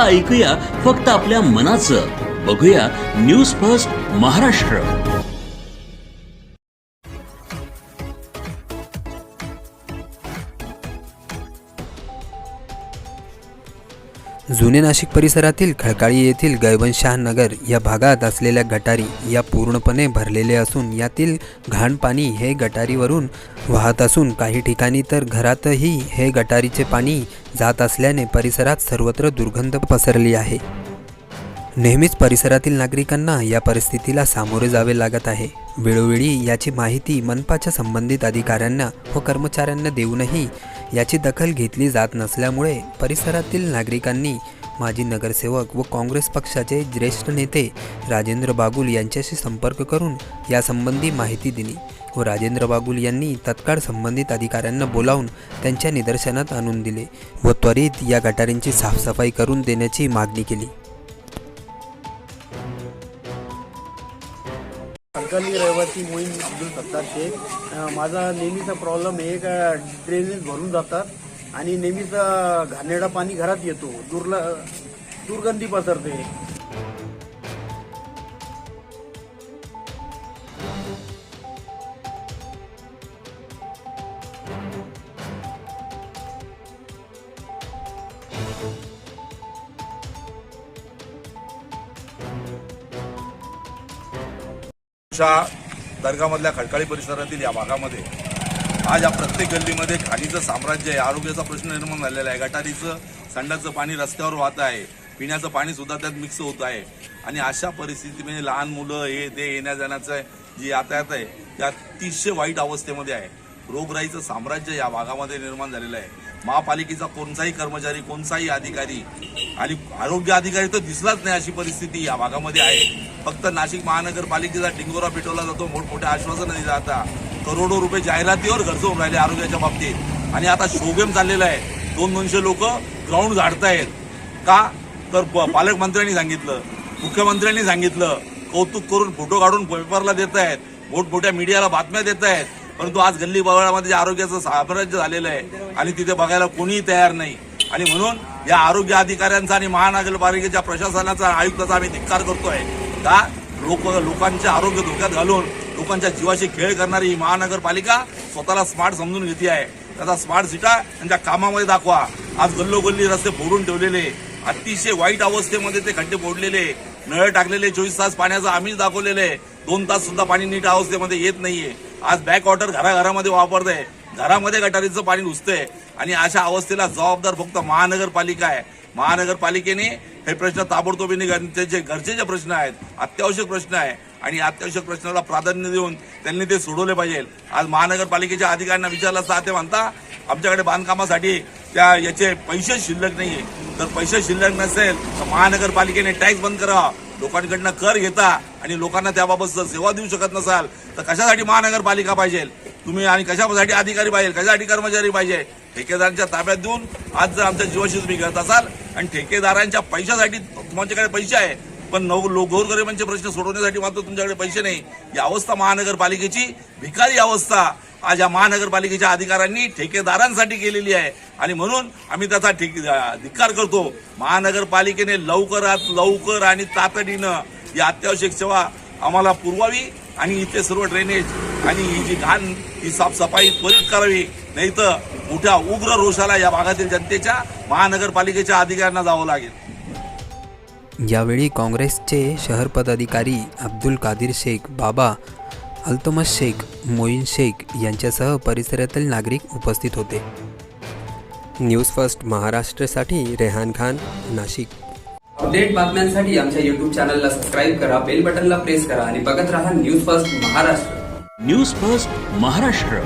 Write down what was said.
आता ऐकूया फक्त आपल्या मनाचं. बघूया न्यूज फर्स्ट महाराष्ट्र. जुने नाशिक परिसरातील खळकाळी येथील गैवनशाह नगर या भागात असलेल्या गटारी या पूर्णपणे भरलेले असून यातील घाण पाणी हे गटारीवरून वाहत असून काही ठिकाणी तर घरातही हे गटारीचे पाणी जात असल्याने परिसरात सर्वत्र दुर्गंध पसरली आहे. नेहमीच परिसरातील नागरिकांना या परिस्थितीला सामोरे जावे लागत आहे. वेळोवेळी याची माहिती मनपाच्या संबंधित अधिकाऱ्यांना व कर्मचाऱ्यांना देऊनही याची दखल घेतली जात नसल्यामुळे परिसरातील नागरिकांनी माजी नगरसेवक व काँग्रेस पक्षाचे ज्येष्ठ नेते राजेंद्र बागुल यांच्याशी संपर्क करून यासंबंधी माहिती दिली व राजेंद्र बागुल यांनी तत्काळ संबंधित अधिकाऱ्यांना बोलावून त्यांच्या निदर्शनात आणून दिले व त्वरित या गटारींची साफसफाई करून देण्याची मागणी केली. मी रहिवासी मोहीम अब्दुल सत्तार शेख माझा नेहमीचा प्रॉब्लेम हे का ड्रेनेज भरून जातात आणि नेहमीचा घाणेडा घाणेरडा पाणी घरात येतो. दुर्ल दुर्गंधी पसरते. आमच्या दर्गामधल्या खडकाळी परिसरातील या भागामध्ये आज या प्रत्येक गल्लीमध्ये खाणीचं साम्राज्य आहे. आरोग्याचा प्रश्न निर्माण झालेला आहे. गटारीचं संडाचं पाणी रस्त्यावर वाहत आहे. पिण्याचं पाणी सुद्धा त्यात मिक्स होत आहे. आणि अशा परिस्थितीमध्ये म्हणजे लहान मुलं हे ते येण्या जाण्याचं जी यातायात आहे ते अतिशय वाईट अवस्थेमध्ये आहे. रोगराईचं साम्राज्य या भागामध्ये निर्माण झालेलं आहे. महापालिकेचा कोणताही कर्मचारी कोणताही अधिकारी आणि आरोग्य अधिकारी तर दिसलाच नाही अशी परिस्थिती या भागामध्ये आहे. फक्त नाशिक महानगरपालिकेचा डिंगोरा पेटवला जातो. मोठमोठ्या आश्वासनं दिली जाता. करोडो रुपये जाहिरातीवर खर्च होऊन राहिले आरोग्याच्या बाबतीत. आणि आता शोगेम चाललेला आहे. दोन दोनशे लोक ग्राउंड झाडतायत. का? तर पालकमंत्र्यांनी सांगितलं. मुख्यमंत्र्यांनी सांगितलं. कौतुक करून फोटो काढून पेपरला देत आहेत मोठमोठ्या मीडियाला बातम्या देत आहेत परंतु आज गल्ली बगळामध्ये जे आरोग्याचं साम्राज्य झालेलं आहे. आणि तिथे बघायला कोणीही तयार नाही. आणि म्हणून या आरोग्य अधिकाऱ्यांचा आणि महानगरपालिकेच्या प्रशासनाचा आयुक्ताचा आम्ही धिक्कार करतोय. का लोक लोकांचे आरोग्य धोक्यात घालून लोकांच्या जीवाशी खेळ करणारी ही महानगरपालिका स्वतःला स्मार्ट समजून घेते आहे. त्याचा स्मार्ट सिटा त्यांच्या कामामध्ये दाखवा. आज गल्लोगल्ली रस्ते फोडून ठेवलेले. अतिशय वाईट अवस्थेमध्ये ते खड्डे फोडलेले. नळ टाकलेले चोवीस तास पाण्याचं आम्हीच दाखवलेलं आहे. दोन तास सुद्धा पाणी नीट अवस्थेमध्ये येत नाहीये. आज बॅक वॉटर घराघरामध्ये आहे घरामध्ये गटारीचं पाणी घुसतंय आणि अशा अवस्थेला जबाबदार फक्त महानगरपालिका आहे. महानगरपालिकेने हे प्रश्न ताबडतोबीने त्यांचे गरजेचे प्रश्न आहेत अत्यावश्यक प्रश्न आहे आणि अत्यावश्यक प्रश्नाला प्राधान्य देऊन त्यांनी ते सोडवले पाहिजे. आज महानगरपालिकेच्या अधिकाऱ्यांना विचारलं असता ते म्हणता आमच्याकडे बांधकामासाठी त्या याचे पैसे शिल्लक नाहीये. तर पैसे शिल्लक नसेल तर महानगरपालिकेने टॅक्स बंद करावा. लोकांकडनं कर घेता आणि लोकांना त्याबाबत जर सेवा देऊ शकत नसाल तर कशासाठी महानगरपालिका पाहिजे? तुम्ही आणि कशासाठी अधिकारी पाहिजे कशासाठी कर्मचारी पाहिजे ठेकेदारांच्या ताब्यात देऊन आज जर आमच्या जीवाशी तुम्ही घेत असाल आणि ठेकेदारांच्या पैशासाठी तुमच्याकडे पैसे आहे पण नव लो- गोरगरिबांचे प्रश्न सोडवण्यासाठी मात्र तुमच्याकडे पैसे नाही. ही अवस्था महानगरपालिकेची भिकारी अवस्था. आज या महानगरपालिकेच्या अधिकाऱ्यांनी ठेकेदारांसाठी केलेली आहे. आणि म्हणून आम्ही त्याचा ठेक धिक्कार करतो. महानगरपालिकेने लवकरात लवकर आणि तातडीनं ही अत्यावश्यक सेवा आम्हाला पुरवावी. आणि इथे सर्व ड्रेनेज आणि ही जी घाण ही साफसफाई त्वरित करावी. नाही तर मोठ्या उग्र रोषाला या भागातील जनतेच्या महानगरपालिकेच्या अधिकाऱ्यांना जावं लागेल. यावेळी काँग्रेसचे शहर पदाधिकारी अब्दुल कादिर शेख बाबा अल्तमस शेख मोईन शेख यांच्यासह परिसरातील नागरिक उपस्थित होते. न्यूज फर्स्ट महाराष्ट्रासाठी रेहान खान नाशिक. अपडेट बातम्यांसाठी आमच्या युट्यूब चॅनलला सबस्क्राईब करा बेल बटनला प्रेस करा आणि बघत राहा news first Maharashtra. News first Maharashtra.